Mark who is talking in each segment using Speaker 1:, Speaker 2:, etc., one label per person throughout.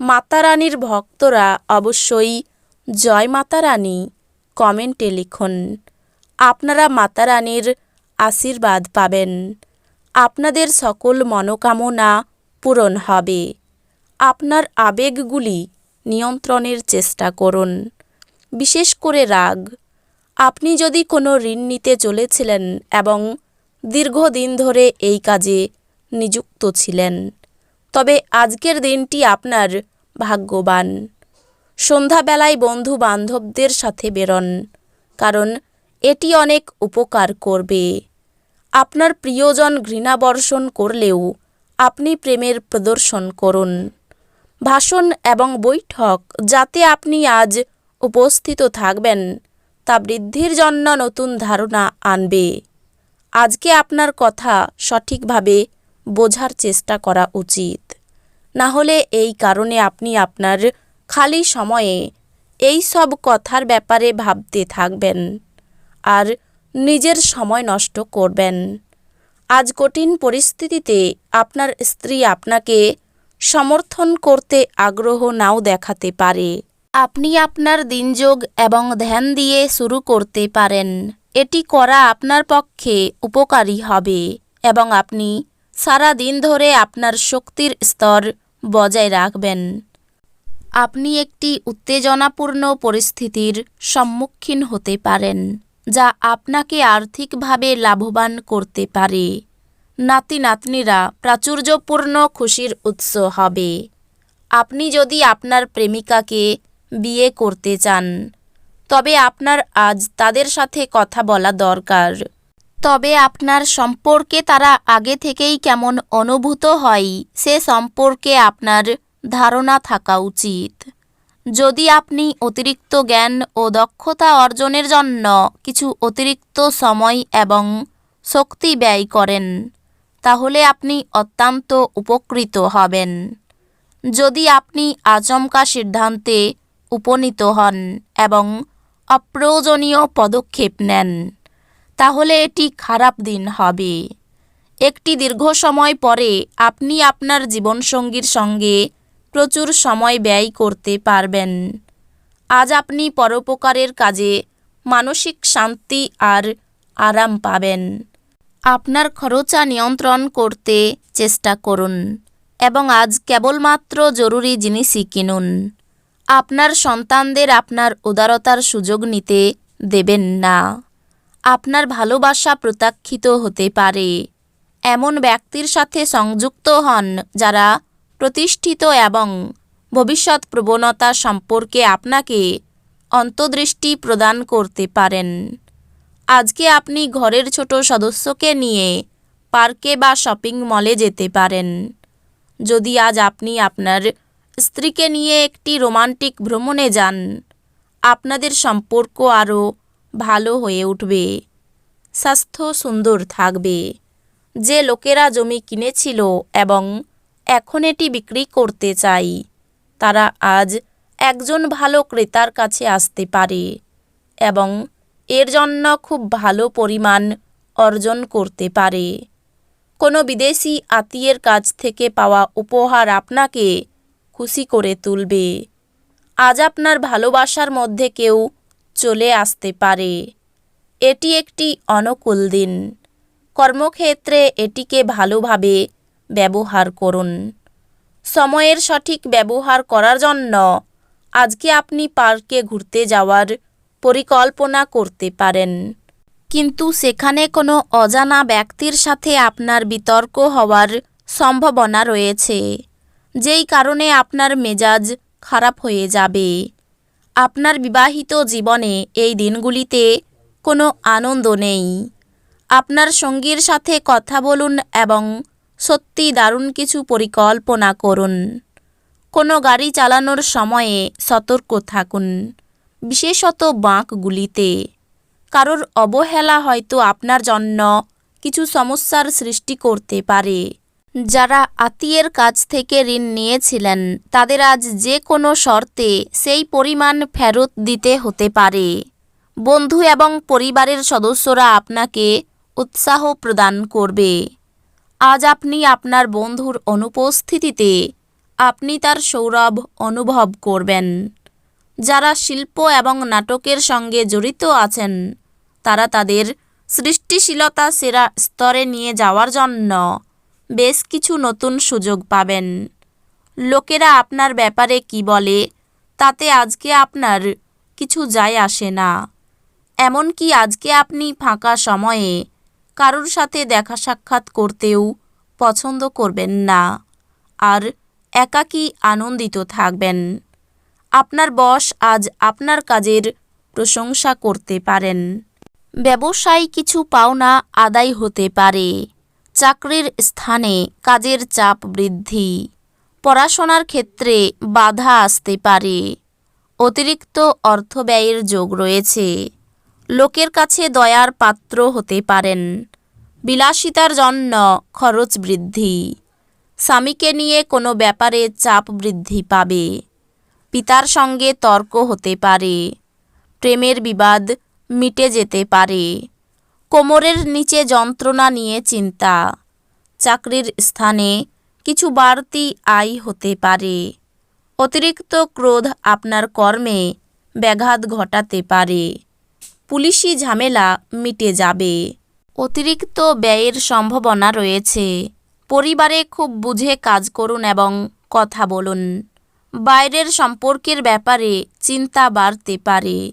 Speaker 1: মাতা রানীর ভক্তরা অবশ্যই জয় মাতা রানী কমেন্টে লিখুন। আপনারা মাতা রানীর আশীর্বাদ পাবেন। আপনাদের সকল মনোকামনা পূরণ হবে। আপনার আবেগগুলি নিয়ন্ত্রণের চেষ্টা করুন। বিশেষ করে রাগ। আপনি যদি কোনো ঋণ নিতে চলেছিলেন এবং দীর্ঘদিন ধরে এই কাজে নিযুক্ত ছিলেন, তবে আজকের দিনটি আপনার ভাগ্যবান। সন্ধ্যাবেলায় বন্ধু বান্ধবদের সাথে বেরোন, কারণ এটি অনেক উপকার করবে। আপনার প্রিয়জন ঘৃণাবর্ষণ করলেও আপনি প্রেমের প্রদর্শন করুন। ভাষণ এবং বৈঠক যাতে আপনি আজ উপস্থিত থাকবেন, তা বৃদ্ধির জন্য নতুন ধারণা আনবে। আজকে আপনার কথা সঠিকভাবে বোঝার চেষ্টা করা উচিত। না হলে এই কারণে আপনি আপনার খালি সময়ে এই সব কথার ব্যাপারে ভাবতে থাকবেন আর নিজের সময় নষ্ট করবেন। আজ কঠিন পরিস্থিতিতে আপনার স্ত্রী আপনাকে সমর্থন করতে আগ্রহ নাও দেখাতে পারে। আপনি আপনার দিনযোগ এবং ধ্যান দিয়ে শুরু করতে পারেন। এটি করা আপনার পক্ষে উপকারী হবে এবং আপনি সারা দিন ধরে আপনার শক্তির স্তর বজায় রাখবেন। আপনি একটি উত্তেজনাপূর্ণ পরিস্থিতির সম্মুখীন হতে পারেন, যা আপনাকে আর্থিকভাবে লাভবান করতে পারে। নাতি নাতনিরা প্রাচুর্যপূর্ণ খুশির উৎস হবে। আপনি যদি আপনার প্রেমিকাকে বিয়ে করতে চান, তবে আপনার আজ তাদের সাথে কথা বলা দরকার। তবে আপনার সম্পর্কে তারা আগে থেকেই কেমন অনুভূত হয়, সে সম্পর্কে আপনার ধারণা থাকা উচিত। যদি আপনি অতিরিক্ত জ্ঞান ও দক্ষতা অর্জনের জন্য কিছু অতিরিক্ত সময় এবং শক্তি ব্যয় করেন, তাহলে আপনি অত্যন্ত উপকৃত হবেন। যদি আপনি আচমকা সিদ্ধান্তে উপনীত হন এবং অপ্রয়োজনীয় পদক্ষেপ নেন তাহলে এটি খারাপ দিন হবে। একটি দীর্ঘ সময় পরে আপনি আপনার জীবনসঙ্গীর সঙ্গে প্রচুর সময় ব্যয় করতে পারবেন। আজ আপনি পরোপকারের কাজে মানসিক শান্তি আর আরাম পাবেন। আপনার খরচা নিয়ন্ত্রণ করতে চেষ্টা করুন এবং আজ কেবলমাত্র জরুরি জিনিসই কিনুন। আপনার সন্তানদের আপনার উদারতার সুযোগ নিতে দেবেন না। আপনার ভালোবাসা প্রত্যাখ্যিত হতে পারে। এমন ব্যক্তির সাথে সংযুক্ত হন যারা প্রতিষ্ঠিত এবং ভবিষ্যৎ প্রবণতা সম্পর্কে আপনাকে অন্তর্দৃষ্টি প্রদান করতে পারেন। আজকে আপনি ঘরের ছোট সদস্যকে নিয়ে পার্কে বা শপিং মলে যেতে পারেন। যদি আজ আপনি আপনার স্ত্রীকে নিয়ে একটি রোমান্টিক ভ্রমণে যান, আপনাদের সম্পর্ক আরও ভালো হয়ে উঠবে। স্বাস্থ্য সুন্দর থাকবে। যে লোকেরা জমি কিনেছিল এবং এখন এটি বিক্রি করতে চাই, তারা আজ একজন ভালো ক্রেতার কাছে আসতে পারে এবং এর জন্য খুব ভালো পরিমাণ অর্জন করতে পারে। কোনো বিদেশি আত্মীয়ের কাছ থেকে পাওয়া উপহার আপনাকে খুশি করে তুলবে। আজ আপনার ভালোবাসার মধ্যে কেউ চলে আসতে পারে। এটি একটি অনুকূল দিন। কর্মক্ষেত্রে এটিকে ভালোভাবে ব্যবহার করুন। সময়ের সঠিক ব্যবহার করার জন্য আজকে আপনি পার্কে ঘুরতে যাওয়ার পরিকল্পনা করতে পারেন। কিন্তু সেখানে কোনো অজানা ব্যক্তির সাথে আপনার বিতর্ক হওয়ার সম্ভাবনা রয়েছে, যেই কারণে আপনার মেজাজ খারাপ হয়ে যাবে। আপনার বিবাহিত জীবনে এই দিনগুলিতে কোনো আনন্দ নেই। আপনার সঙ্গীর সাথে কথা বলুন এবং সত্যি দারুণ কিছু পরিকল্পনা করুন। কোনো গাড়ি চালানোর সময়ে সতর্ক থাকুন, বিশেষত বাঁকগুলিতে। কারোর অবহেলা হয়তো আপনার জন্য কিছু সমস্যার সৃষ্টি করতে পারে। যারা আত্মীয়ের কাছ থেকে ঋণ নিয়েছিলেন, তাদের আজ যে কোনো শর্তে সেই পরিমাণ ফেরত দিতে হতে পারে। বন্ধু এবং পরিবারের সদস্যরা আপনাকে উৎসাহ প্রদান করবে। আজ আপনি আপনার বন্ধুর অনুপস্থিতিতে আপনি তার সৌরভ অনুভব করবেন। যারা শিল্প এবং নাটকের সঙ্গে জড়িত আছেন, তারা তাদের সৃষ্টিশীলতা সেরা স্তরে নিয়ে যাওয়ার জন্য বেশ কিছু নতুন সুযোগ পাবেন। লোকেরা আপনার ব্যাপারে কি বলে, তাতে আজকে আপনার কিছু যায় আসে না। এমনকি আজকে আপনি ফাঁকা সময়ে কারোর সাথে দেখা সাক্ষাৎ করতেও পছন্দ করবেন না আর একাকী আনন্দিত থাকবেন। আপনার বস আজ আপনার কাজের প্রশংসা করতে পারেন। ব্যবসায় কিছু পাওনা আদায় হতে পারে। চাকরির স্থানে কাজের চাপ বৃদ্ধি। পড়াশোনার ক্ষেত্রে বাধা আসতে পারে। অতিরিক্ত অর্থ ব্যয়ের যোগ রয়েছে। লোকের কাছে দয়ার পাত্র হতে পারেন। বিলাসিতার জন্য খরচ বৃদ্ধি। স্বামীকে নিয়ে কোনো ব্যাপারে চাপ বৃদ্ধি পাবে। পিতার সঙ্গে তর্ক হতে পারে। প্রেমের বিবাদ মিটে যেতে পারে। কোমরের নিচে যন্ত্রণা নিয়ে চিন্তা। চাকরির স্থানে কিছু বাড়তি আয় হতে পারে। অতিরিক্ত ক্রোধ আপনার কর্মে ব্যাঘাত ঘটাতে পারে। পুলিশি ঝামেলা মিটে যাবে। অতিরিক্ত ব্যয়ের সম্ভাবনা রয়েছে। পরিবারে খুব বুঝে কাজ করুন এবং কথা বলুন। বাইরের সম্পর্কের ব্যাপারে চিন্তা বাড়তে পারে।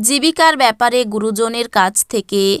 Speaker 1: জীবিকার ব্যাপারে গুরুজনের কাছ থেকে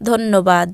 Speaker 1: ধন্যবাদ।